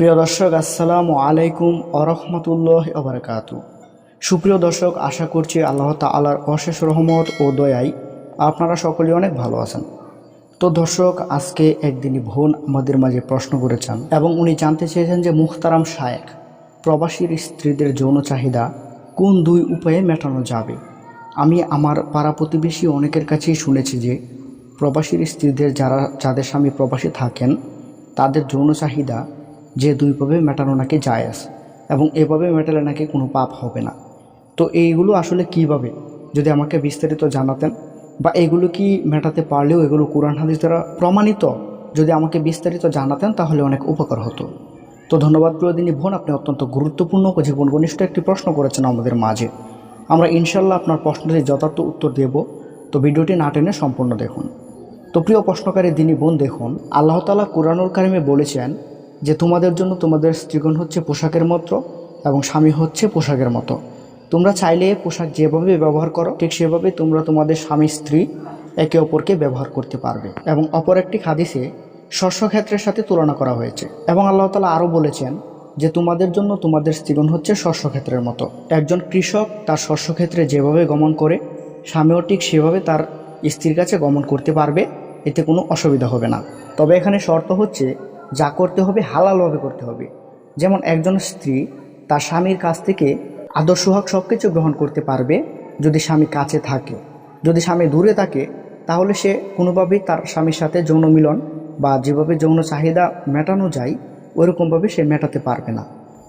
প্রিয় দর্শক, আসসালামু আলাইকুম আরহামতুল্লাহ ওবরাকাতু সুপ্রিয় দর্শক, আশা করছি আল্লাহ তালার অশেষ রহমত ও দয়াই আপনারা সকলেই অনেক ভালো আছেন। তো দর্শক, আজকে একদিনই বোন আমাদের মাঝে প্রশ্ন করেছেন এবং উনি জানতে চেয়েছেন যে মুখতারাম শায়েক প্রবাসীর স্ত্রীদের যৌন চাহিদা কোন দুই উপায়ে মেটানো যাবে? আমি আমার পাড়া প্রতিবেশী অনেকের কাছেই শুনেছি যে প্রবাসীর স্ত্রীদের যারা, যাদের স্বামী প্রবাসী থাকেন, তাদের যৌন চাহিদা যে দুইভাবে মেটানো নাকি জায়েজ এবং এভাবে মেটালে নাকি কোনো পাপ হবে না। তো এইগুলো আসলে কীভাবে? যদি আমাকে বিস্তারিত জানাতেন। বা এগুলো কি মেটাতে পারলেও এগুলো কোরআন হাদিস দ্বারা প্রমাণিত? যদি আমাকে বিস্তারিত জানাতেন তাহলে অনেক উপকার হতো। তো ধন্যবাদ প্রিয়দিনী বোন, আপনি অত্যন্ত গুরুত্বপূর্ণ জীবন ঘনিষ্ঠ একটি প্রশ্ন করেছেন আমাদের মাঝে। আমরা ইনশাল্লাহ আপনার প্রশ্নটি যথার্থ উত্তর দেব। তো ভিডিওটি না টেনে সম্পূর্ণ দেখুন। তো প্রিয় প্রশ্নকারী দিনী বোন, দেখুন, আল্লাহ তালা কোরআনুল কারিমে বলেছেন যে তোমাদের জন্য তোমাদের স্ত্রীগণ হচ্ছে পোশাকের মতো এবং স্বামী হচ্ছে পোশাকের মতো। তোমরা চাইলে পোশাক যেভাবে ব্যবহার করো, ঠিক সেভাবে তোমরা তোমাদের স্বামী, স্ত্রী একে অপরকে ব্যবহার করতে পারবে। এবং অপর একটি হাদিসে শস্য ক্ষেত্রের সাথে তুলনা করা হয়েছে। এবং আল্লাহ তালা আরও বলেছেন যে তোমাদের জন্য তোমাদের স্ত্রীগণ হচ্ছে শস্য ক্ষেত্রের মতো। একজন কৃষক তার শস্য ক্ষেত্রে যেভাবে গমন করে, স্বামীও ঠিক সেভাবে তার স্ত্রীর কাছে গমন করতে পারবে, এতে কোনো অসুবিধা হবে না। তবে এখানে শর্ত হচ্ছে যা করতে হবে, হালালভাবে করতে হবে। যেমন একজন স্ত্রী তার স্বামীর কাছ থেকে আদর্শ হক সব কিছু গ্রহণ করতে পারবে যদি স্বামী কাছে থাকে। যদি স্বামী দূরে থাকে, তাহলে সে কোনোভাবেই তার স্বামীর সাথে যৌন মিলন বা যেভাবে যৌন চাহিদা মেটানো যায় ওইরকমভাবে সে মেটাতে পারবে না।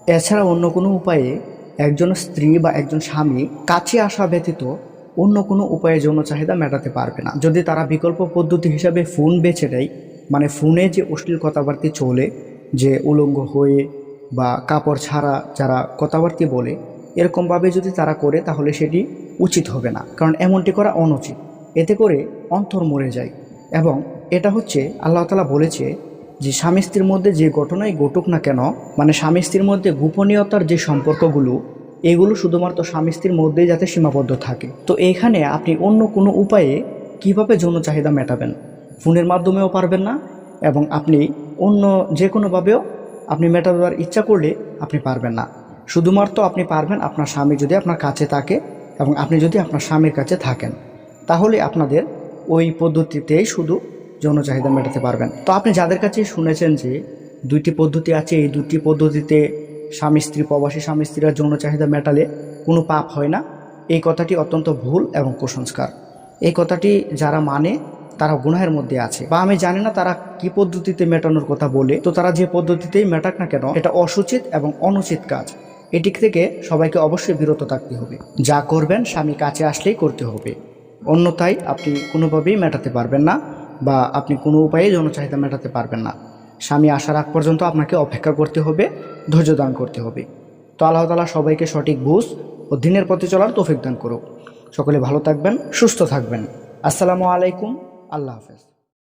এছাড়া অন্য কোনো উপায়ে একজন স্ত্রী বা একজন স্বামী কাছে আসা ব্যতীত অন্য কোনো উপায়ে যৌন চাহিদা মেটাতে পারবে না। যদি তারা বিকল্প পদ্ধতি হিসাবে ফোন বেছে নেয় মানে ফোনে যে অশ্লীল কথাবার্তা চলে, যে উলঙ্গ হয়ে বা কাপড় ছাড়া যারা কথাবার্তা বলে, এরকমভাবে যদি তারা করে, তাহলে সেটি উচিত হবে না। কারণ এমনটি করা অনুচিত। এতে করে অন্তর মরে যায়। এবং এটা হচ্ছে, আল্লাহ তালা বলেছে যে, স্বামী স্ত্রীর মধ্যে যে ঘটনাই ঘটুক না কেন মানে স্বামী স্ত্রীর মধ্যে গোপনীয়তার যে সম্পর্কগুলো, এগুলো শুধুমাত্র স্বামী স্ত্রীর মধ্যেই যাতে সীমাবদ্ধ থাকে। তো এইখানে আপনি অন্য কোনো উপায়ে কীভাবে যৌন চাহিদা মেটাবেন? ফোনের মাধ্যমেও পারবেন না এবং আপনি অন্য যে কোনোভাবেও আপনি মেটাবার ইচ্ছা করলে আপনি পারবেন না। শুধুমাত্র আপনি পারবেন আপনার স্বামী যদি আপনার কাছে থাকে এবং আপনি যদি আপনার স্বামীর কাছে থাকেন, তাহলে আপনাদের ওই পদ্ধতিতেই শুধু যৌন চাহিদা মেটাতে পারবেন। তো আপনি যাদের কাছে শুনেছেন যে দুইটি পদ্ধতি আছে, এই দুটি পদ্ধতিতে স্বামী স্ত্রী, প্রবাসী স্বামী স্ত্রীরা যৌন চাহিদা মেটালে কোনো পাপ হয় না। এই কথাটি অত্যন্ত ভুল এবং কুসংস্কার। এই কথাটি যারা মানে তারা গুনাহের মধ্যে আছে। বা আমি জানি না তারা কি পদ্ধতিতে মেটানোর কথা বলে। তো তারা যে পদ্ধতিতেই মেটাক না কেন, এটা অসুচিত এবং অনুচিত কাজ। এটিক থেকে সবাইকে অবশ্যই বিরত থাকতে হবে। যা করবেন স্বামী কাছে আসলেই করতে হবে। অন্যথায় আপনি কোনোভাবেই মেটাতে পারবেন না বা আপনি কোনো উপায়ে জনচাহিদা মেটাতে পারবেন না। স্বামী আসার আগ পর্যন্ত আপনাকে অপেক্ষা করতে হবে, ধৈর্য দান করতে হবে। তো আল্লাহ তালা সবাইকে সঠিক বুঝ ও দিনের পথে চলার তৌফিক দান করুক। সকলে ভালো থাকবেন, সুস্থ থাকবেন। আসসালামু আলাইকুম। আল্লাহ হাফেজ।